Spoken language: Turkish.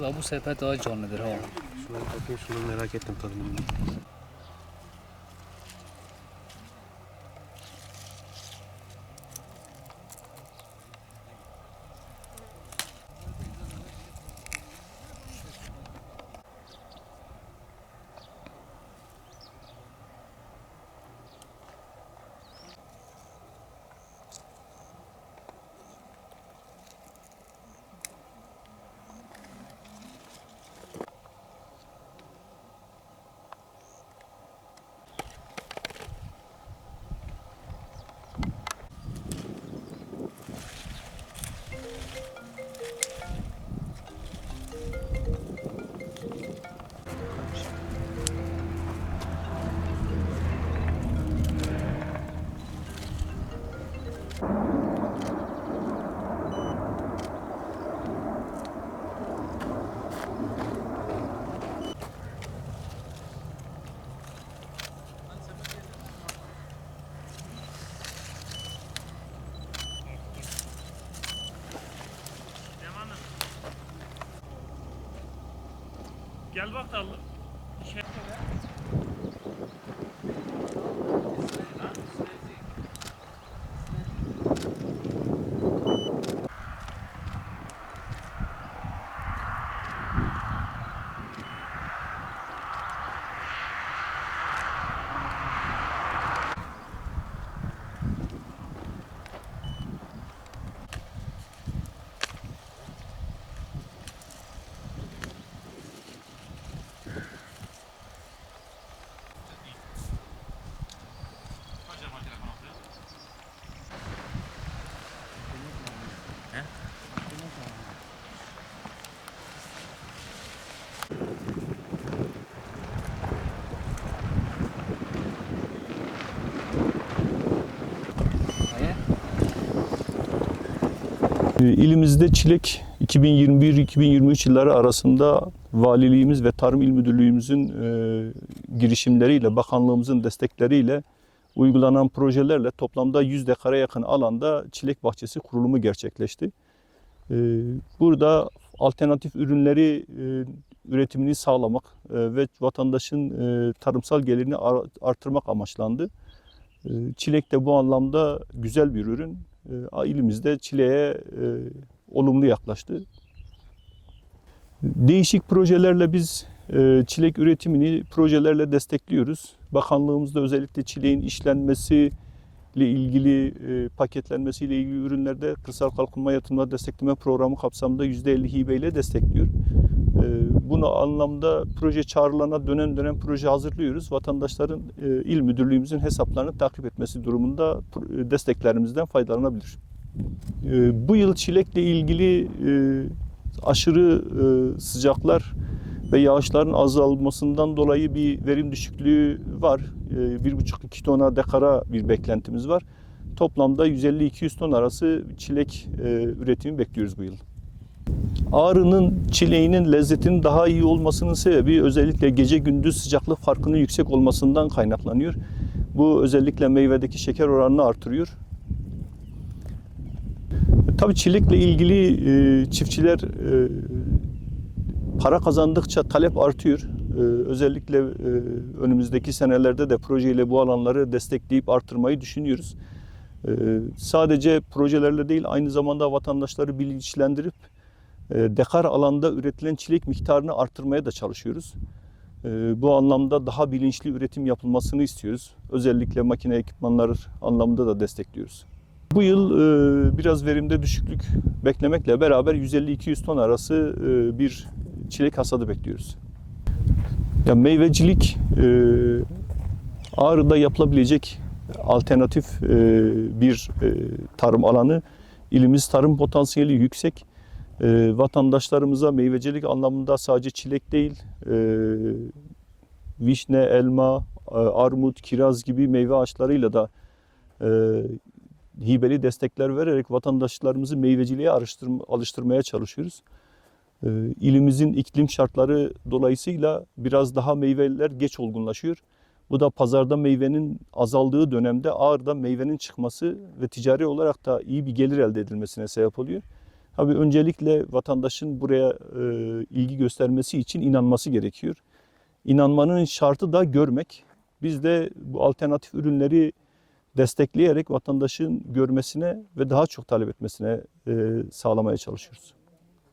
Tabii bu sepet daha canlıdır ha. Şuna bakayım şunu merak ettim tadını. Gel bak da şey İlimizde çilek 2021-2023 yılları arasında valiliğimiz ve Tarım İl Müdürlüğümüzün e, girişimleriyle, bakanlığımızın destekleriyle uygulanan projelerle toplamda 100 dekara yakın alanda çilek bahçesi kurulumu gerçekleşti. E, burada alternatif ürünleri e, üretimini sağlamak e, ve vatandaşın tarımsal gelirini ar- artırmak amaçlandı. E, Çilek de bu anlamda güzel bir ürün. E, İlimizde çileğe e, olumlu yaklaştı. Değişik projelerle biz e, çilek üretimini projelerle destekliyoruz. Bakanlığımızda özellikle çileğin işlenmesi ile ilgili e, paketlenmesiyle ilgili ürünlerde kırsal kalkınma yatırımları destekleme programı kapsamında %50 hibeyle destekliyor. E, bunu anlamda proje çağrılarına dönem dönem proje hazırlıyoruz. Vatandaşların e, il müdürlüğümüzün hesaplarını takip etmesi durumunda pro- desteklerimizden faydalanabilir. E, bu yıl çilekle ilgili e, aşırı e, sıcaklar ve yağışların azalmasından dolayı bir verim düşüklüğü var. E, 1,5-2 tona dekara bir beklentimiz var. Toplamda 150-200 ton arası çilek e, üretimi bekliyoruz bu yıl. Ağrı'nın çileğinin lezzetinin daha iyi olmasının sebebi özellikle gece gündüz sıcaklık farkının yüksek olmasından kaynaklanıyor. Bu özellikle meyvedeki şeker oranını artırıyor. Tabii çilekle ilgili e, çiftçiler e, para kazandıkça talep artıyor. E, özellikle önümüzdeki senelerde de projeyle bu alanları destekleyip artırmayı düşünüyoruz. Sadece projelerle değil aynı zamanda vatandaşları bilinçlendirip dekar alanda üretilen çilek miktarını artırmaya da çalışıyoruz. E, Bu anlamda daha bilinçli üretim yapılmasını istiyoruz. Özellikle makine ekipmanlar anlamında da destekliyoruz. Bu yıl e, biraz verimde düşüklük beklemekle beraber 150-200 ton arası e, bir çilek hasadı bekliyoruz. Ya meyvecilik e, Ağrı'da yapılabilecek alternatif bir tarım alanı. İlimiz tarım potansiyeli yüksek. E, vatandaşlarımıza meyvecilik anlamında sadece çilek değil, e, vişne, elma, e, armut, kiraz gibi meyve ağaçlarıyla da e, hibeli destekler vererek vatandaşlarımızı meyveciliğe alıştırma, alıştırmaya çalışıyoruz. E, ilimizin iklim şartları dolayısıyla biraz daha meyveler geç olgunlaşıyor. Bu da pazarda meyvenin azaldığı dönemde ağırda meyvenin çıkması ve ticari olarak da iyi bir gelir elde edilmesine sebep oluyor. Tabii öncelikle vatandaşın buraya e, ilgi göstermesi için inanması gerekiyor. İnanmanın şartı da görmek. Biz de bu alternatif ürünleri destekleyerek vatandaşın görmesine ve daha çok talep etmesine e, sağlamaya çalışıyoruz.